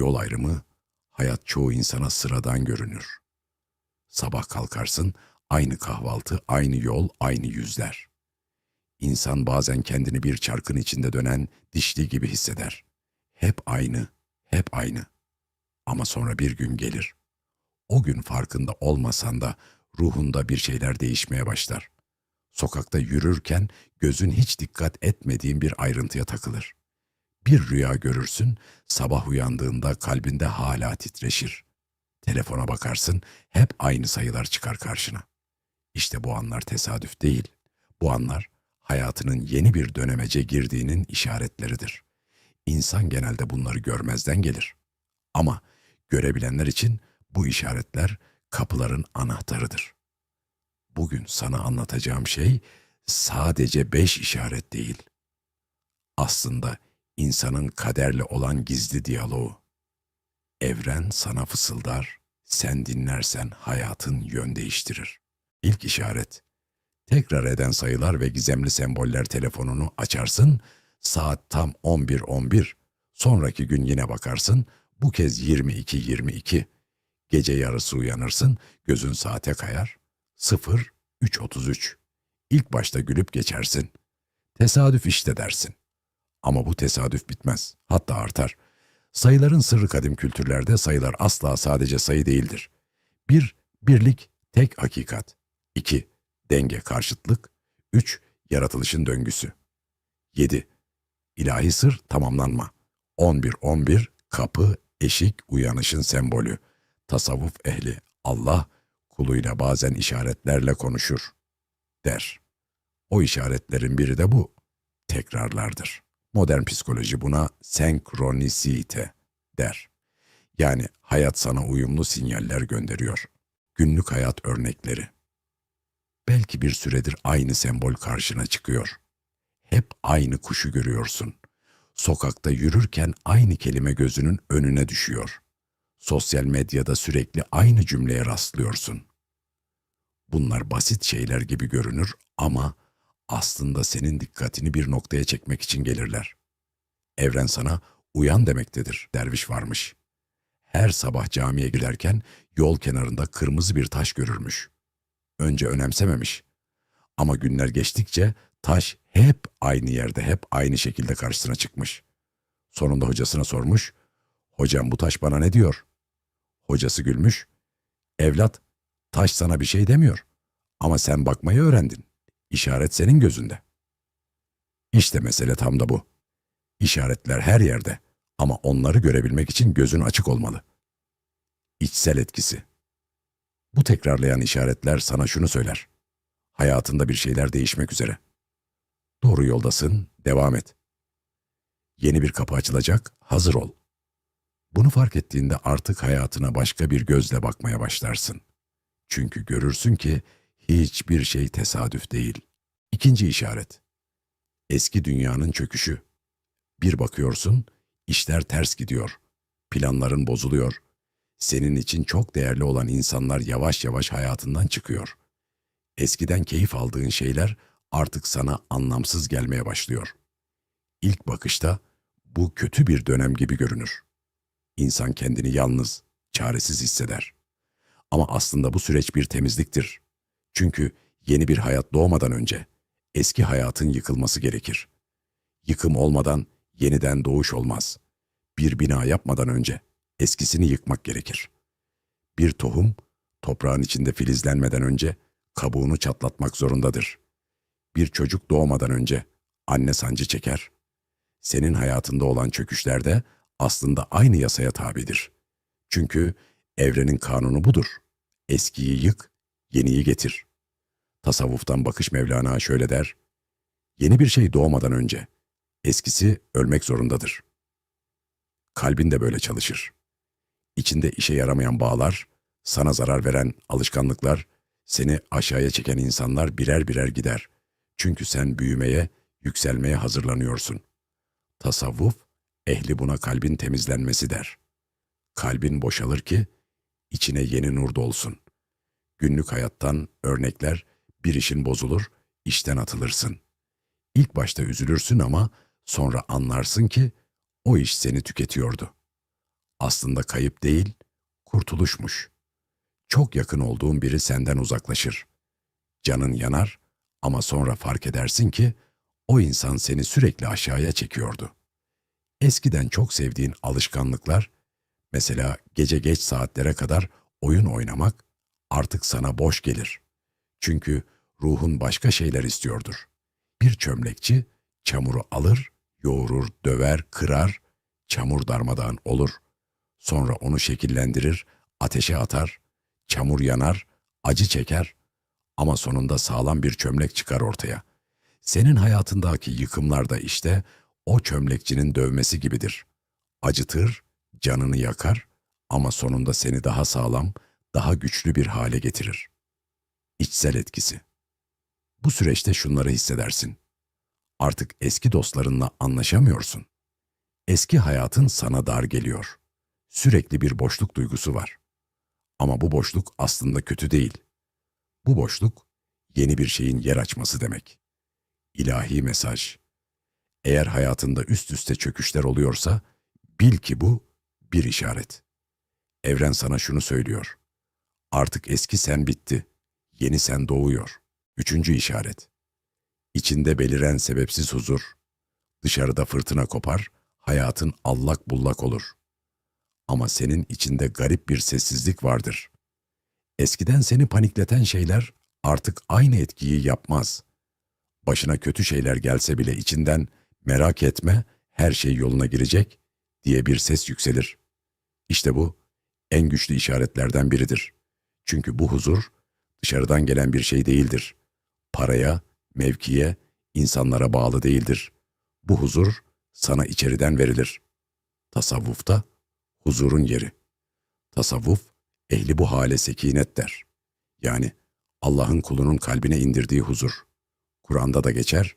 Yol ayrımı, hayat çoğu insana sıradan görünür. Sabah kalkarsın, aynı kahvaltı, aynı yol, aynı yüzler. İnsan bazen kendini bir çarkın içinde dönen dişli gibi hisseder. Hep aynı, hep aynı. Ama sonra bir gün gelir. O gün farkında olmasan da ruhunda bir şeyler değişmeye başlar. Sokakta yürürken gözün hiç dikkat etmediğin bir ayrıntıya takılır. Bir rüya görürsün, sabah uyandığında kalbinde hala titreşir. Telefona bakarsın, hep aynı sayılar çıkar karşına. İşte bu anlar tesadüf değil. Bu anlar hayatının yeni bir dönemece girdiğinin işaretleridir. İnsan genelde bunları görmezden gelir. Ama görebilenler için bu işaretler kapıların anahtarıdır. Bugün sana anlatacağım şey sadece beş işaret değil. Aslında insanın kaderle olan gizli diyaloğu. Evren sana fısıldar, sen dinlersen hayatın yön değiştirir. İlk işaret. Tekrar eden sayılar ve gizemli semboller telefonunu açarsın, saat tam 11.11. Sonraki gün yine bakarsın, bu kez 22.22. Gece yarısı uyanırsın, gözün saate kayar. 0 3.33. İlk başta gülüp geçersin. Tesadüf işte dersin. Ama bu tesadüf bitmez, hatta artar. Sayıların sırrı kadim kültürlerde sayılar asla sadece sayı değildir. 1. Birlik, tek hakikat. 2. Denge, karşıtlık. 3. Yaratılışın döngüsü. 7. İlahi sır, tamamlanma. 11. 11. Kapı, eşik, uyanışın sembolü. Tasavvuf ehli, Allah, kuluyla bazen işaretlerle konuşur, der. O işaretlerin biri de bu, tekrarlardır. Modern psikoloji buna senkronisite der. Yani hayat sana uyumlu sinyaller gönderiyor. Günlük hayat örnekleri. Belki bir süredir aynı sembol karşına çıkıyor. Hep aynı kuşu görüyorsun. Sokakta yürürken aynı kelime gözünün önüne düşüyor. Sosyal medyada sürekli aynı cümleye rastlıyorsun. Bunlar basit şeyler gibi görünür ama aslında senin dikkatini bir noktaya çekmek için gelirler. Evren sana uyan demektedir, derviş varmış. Her sabah camiye giderken yol kenarında kırmızı bir taş görürmüş. Önce önemsememiş. Ama günler geçtikçe taş hep aynı yerde, hep aynı şekilde karşısına çıkmış. Sonunda hocasına sormuş, hocam bu taş bana ne diyor? Hocası gülmüş, evlat taş sana bir şey demiyor ama sen bakmayı öğrendin. İşaret senin gözünde. İşte mesele tam da bu. İşaretler her yerde ama onları görebilmek için gözün açık olmalı. İçsel etkisi. Bu tekrarlayan işaretler sana şunu söyler. Hayatında bir şeyler değişmek üzere. Doğru yoldasın, devam et. Yeni bir kapı açılacak, hazır ol. Bunu fark ettiğinde artık hayatına başka bir gözle bakmaya başlarsın. Çünkü görürsün ki hiçbir şey tesadüf değil. İkinci işaret. Eski dünyanın çöküşü. Bir bakıyorsun, işler ters gidiyor. Planların bozuluyor. Senin için çok değerli olan insanlar yavaş yavaş hayatından çıkıyor. Eskiden keyif aldığın şeyler artık sana anlamsız gelmeye başlıyor. İlk bakışta bu kötü bir dönem gibi görünür. İnsan kendini yalnız, çaresiz hisseder. Ama aslında bu süreç bir temizliktir. Çünkü yeni bir hayat doğmadan önce eski hayatın yıkılması gerekir. Yıkım olmadan yeniden doğuş olmaz. Bir bina yapmadan önce eskisini yıkmak gerekir. Bir tohum toprağın içinde filizlenmeden önce kabuğunu çatlatmak zorundadır. Bir çocuk doğmadan önce anne sancı çeker. Senin hayatında olan çöküşlerde aslında aynı yasaya tabidir. Çünkü evrenin kanunu budur. Eskiyi yık, yeniyi getir. Tasavvuftan bakış Mevlana şöyle der, yeni bir şey doğmadan önce eskisi ölmek zorundadır. Kalbin de böyle çalışır. İçinde işe yaramayan bağlar, sana zarar veren alışkanlıklar, seni aşağıya çeken insanlar birer birer gider. Çünkü sen büyümeye, yükselmeye hazırlanıyorsun. Tasavvuf, ehli buna kalbin temizlenmesi der. Kalbin boşalır ki, içine yeni nur dolsun. Günlük hayattan örnekler, bir işin bozulur, işten atılırsın. İlk başta üzülürsün ama sonra anlarsın ki o iş seni tüketiyordu. aslında kayıp değil, kurtuluşmuş. Çok yakın olduğun biri senden uzaklaşır. Canın yanar ama sonra fark edersin ki o insan seni sürekli aşağıya çekiyordu. Eskiden çok sevdiğin alışkanlıklar, mesela gece geç saatlere kadar oyun oynamak artık sana boş gelir. Çünkü ruhun başka şeyler istiyordur. Bir çömlekçi çamuru alır, yoğurur, döver, kırar, çamur darmadağın olur. Sonra onu şekillendirir, ateşe atar, çamur yanar, acı çeker ama sonunda sağlam bir çömlek çıkar ortaya. Senin hayatındaki yıkımlar da işte o çömlekçinin dövmesi gibidir. Acıtır, canını yakar ama sonunda seni daha sağlam, daha güçlü bir hale getirir. İçsel etkisi. Bu süreçte şunları hissedersin. Artık eski dostlarınla anlaşamıyorsun. Eski hayatın sana dar geliyor. Sürekli bir boşluk duygusu var. Ama bu boşluk aslında kötü değil. Bu boşluk yeni bir şeyin yer açması demek. İlahi mesaj. Eğer hayatında üst üste çöküşler oluyorsa bil ki bu bir işaret. Evren sana şunu söylüyor. Artık eski sen bitti. Yeni sen doğuyor. Üçüncü işaret. İçinde beliren sebepsiz huzur. Dışarıda fırtına kopar, hayatın allak bullak olur. Ama senin içinde garip bir sessizlik vardır. Eskiden seni panikleten şeyler artık aynı etkiyi yapmaz. Başına kötü şeyler gelse bile içinden merak etme, her şey yoluna girecek diye bir ses yükselir. İşte bu en güçlü işaretlerden biridir. Çünkü bu huzur dışarıdan gelen bir şey değildir. Paraya, mevkiye, insanlara bağlı değildir. Bu huzur sana içeriden verilir. Tasavvufta huzurun yeri. Tasavvuf, ehli bu hale sekinet der. Yani Allah'ın kulunun kalbine indirdiği huzur. Kur'an'da da geçer,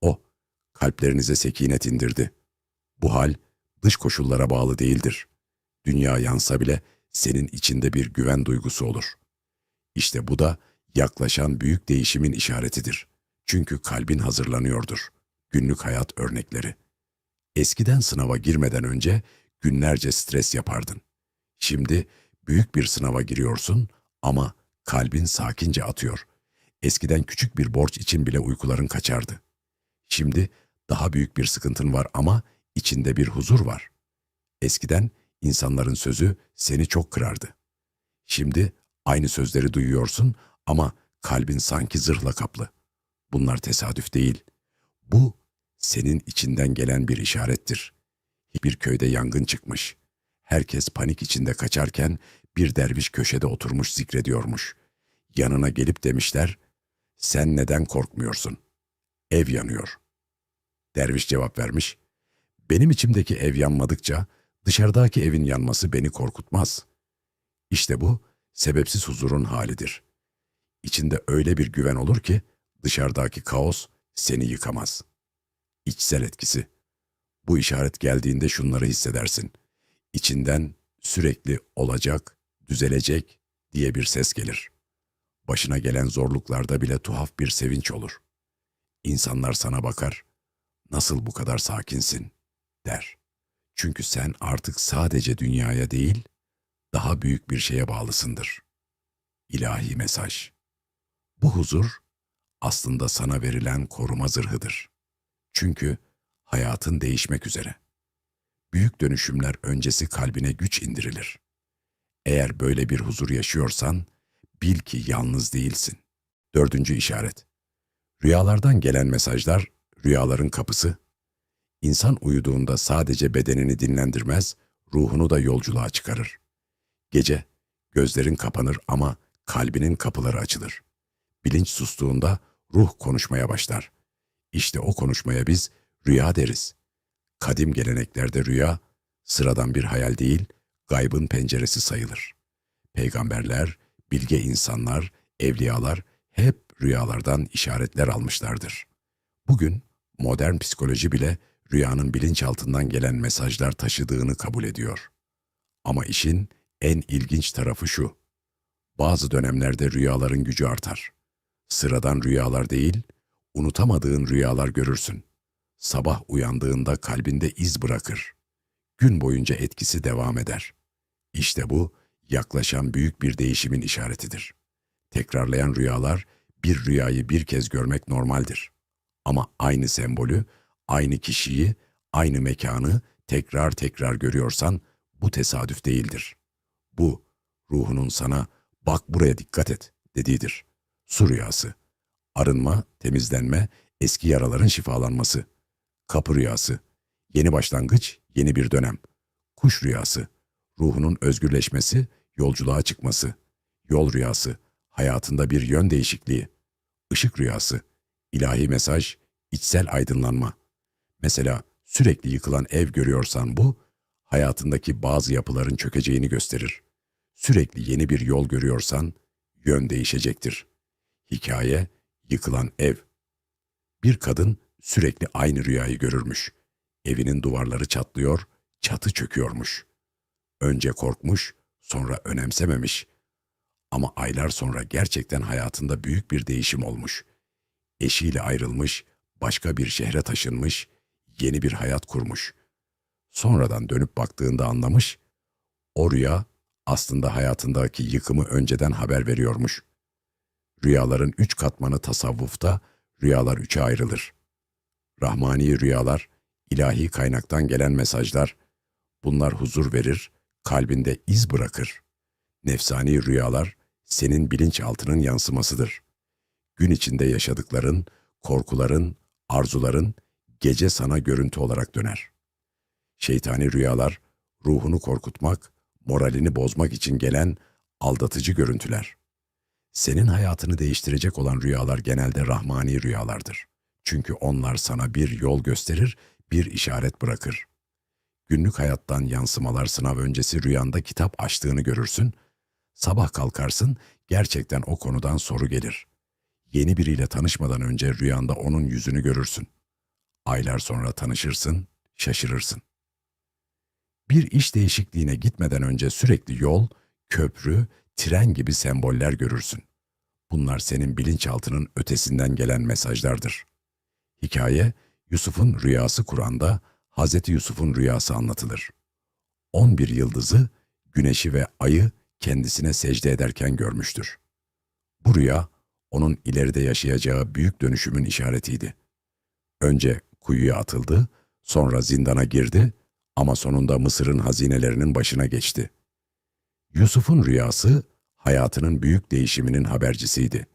o kalplerinize sekinet indirdi. Bu hal dış koşullara bağlı değildir. Dünya yansa bile senin içinde bir güven duygusu olur. İşte bu da yaklaşan büyük değişimin işaretidir. Çünkü kalbin hazırlanıyordur. Günlük hayat örnekleri. Eskiden sınava girmeden önce günlerce stres yapardın. Şimdi büyük bir sınava giriyorsun ama kalbin sakince atıyor. Eskiden küçük bir borç için bile uykuların kaçardı. Şimdi daha büyük bir sıkıntın var ama içinde bir huzur var. Eskiden insanların sözü seni çok kırardı. Şimdi aynı sözleri duyuyorsun ama kalbin sanki zırhla kaplı. Bunlar tesadüf değil. Bu senin içinden gelen bir işarettir. Bir köyde yangın çıkmış. Herkes panik içinde kaçarken bir derviş köşede oturmuş zikrediyormuş. Yanına gelip demişler, sen neden korkmuyorsun? Ev yanıyor. Derviş cevap vermiş, benim içimdeki ev yanmadıkça dışarıdaki evin yanması beni korkutmaz. İşte bu sebepsiz huzurun halidir. İçinde öyle bir güven olur ki dışarıdaki kaos seni yıkamaz. İçsel etkisi. Bu işaret geldiğinde şunları hissedersin. İçinden sürekli olacak, düzelecek diye bir ses gelir. Başına gelen zorluklarda bile tuhaf bir sevinç olur. İnsanlar sana bakar, nasıl bu kadar sakinsin der. Çünkü sen artık sadece dünyaya değil, daha büyük bir şeye bağlısındır. İlahi mesaj. Bu huzur aslında sana verilen koruma zırhıdır. Çünkü hayatın değişmek üzere. Büyük dönüşümler öncesi kalbine güç indirilir. Eğer böyle bir huzur yaşıyorsan, bil ki yalnız değilsin. Dördüncü işaret. Rüyalardan gelen mesajlar, rüyaların kapısı. İnsan uyuduğunda sadece bedenini dinlendirmez, ruhunu da yolculuğa çıkarır. Gece, gözlerin kapanır ama kalbinin kapıları açılır. Bilinç sustuğunda ruh konuşmaya başlar. İşte o konuşmaya biz rüya deriz. Kadim geleneklerde rüya, sıradan bir hayal değil, gaybın penceresi sayılır. Peygamberler, bilge insanlar, evliyalar hep rüyalardan işaretler almışlardır. Bugün modern psikoloji bile rüyanın bilinçaltından gelen mesajlar taşıdığını kabul ediyor. Ama işin en ilginç tarafı şu. Bazı dönemlerde rüyaların gücü artar. Sıradan rüyalar değil, unutamadığın rüyalar görürsün. Sabah uyandığında kalbinde iz bırakır. gün boyunca etkisi devam eder. İşte bu yaklaşan büyük bir değişimin işaretidir. Tekrarlayan rüyalar bir rüyayı bir kez görmek normaldir. Ama aynı sembolü, aynı kişiyi, aynı mekanı tekrar tekrar görüyorsan bu tesadüf değildir. Bu ruhunun sana bak buraya dikkat et dediğidir. Su rüyası, arınma, temizlenme, eski yaraların şifalanması. Kapı rüyası, yeni başlangıç, yeni bir dönem. Kuş rüyası, ruhunun özgürleşmesi, yolculuğa çıkması. Yol rüyası, hayatında bir yön değişikliği. Işık rüyası, ilahi mesaj, içsel aydınlanma. Mesela sürekli yıkılan ev görüyorsan bu, hayatındaki bazı yapıların çökeceğini gösterir. Sürekli yeni bir yol görüyorsan, yön değişecektir. Hikaye, yıkılan ev. Bir kadın sürekli aynı rüyayı görürmüş. Evinin duvarları çatlıyor, çatı çöküyormuş. Önce korkmuş, sonra önemsememiş. Ama aylar sonra gerçekten hayatında büyük bir değişim olmuş. Eşiyle ayrılmış, başka bir şehre taşınmış, yeni bir hayat kurmuş. Sonradan dönüp baktığında anlamış, o rüya aslında hayatındaki yıkımı önceden haber veriyormuş. Rüyaların üç katmanı tasavvufta, rüyalar üçe ayrılır. Rahmani rüyalar, ilahi kaynaktan gelen mesajlar, bunlar huzur verir, kalbinde iz bırakır. Nefsani rüyalar, senin bilinçaltının yansımasıdır. Gün içinde yaşadıkların, korkuların, arzuların gece sana görüntü olarak döner. Şeytani rüyalar, ruhunu korkutmak, moralini bozmak için gelen aldatıcı görüntüler. Senin hayatını değiştirecek olan rüyalar genelde rahmani rüyalardır. Çünkü onlar sana bir yol gösterir, bir işaret bırakır. Günlük hayattan yansımalar sınav öncesi rüyanda kitap açtığını görürsün. Sabah kalkarsın, gerçekten o konudan soru gelir. Yeni biriyle tanışmadan önce rüyanda onun yüzünü görürsün. Aylar sonra tanışırsın, şaşırırsın. Bir iş değişikliğine gitmeden önce sürekli yol, köprü, tren gibi semboller görürsün. Bunlar senin bilinçaltının ötesinden gelen mesajlardır. Hikaye, Yusuf'un rüyası Kur'an'da Hz. Yusuf'un rüyası anlatılır. 11 yıldızı, güneşi ve ayı kendisine secde ederken görmüştür. Bu rüya, onun ileride yaşayacağı büyük dönüşümün işaretiydi. Önce kuyuya atıldı, sonra zindana girdi ama sonunda Mısır'ın hazinelerinin başına geçti. Yusuf'un rüyası hayatının büyük değişiminin habercisiydi.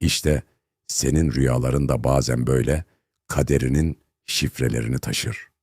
İşte senin rüyaların da bazen böyle kaderinin şifrelerini taşır.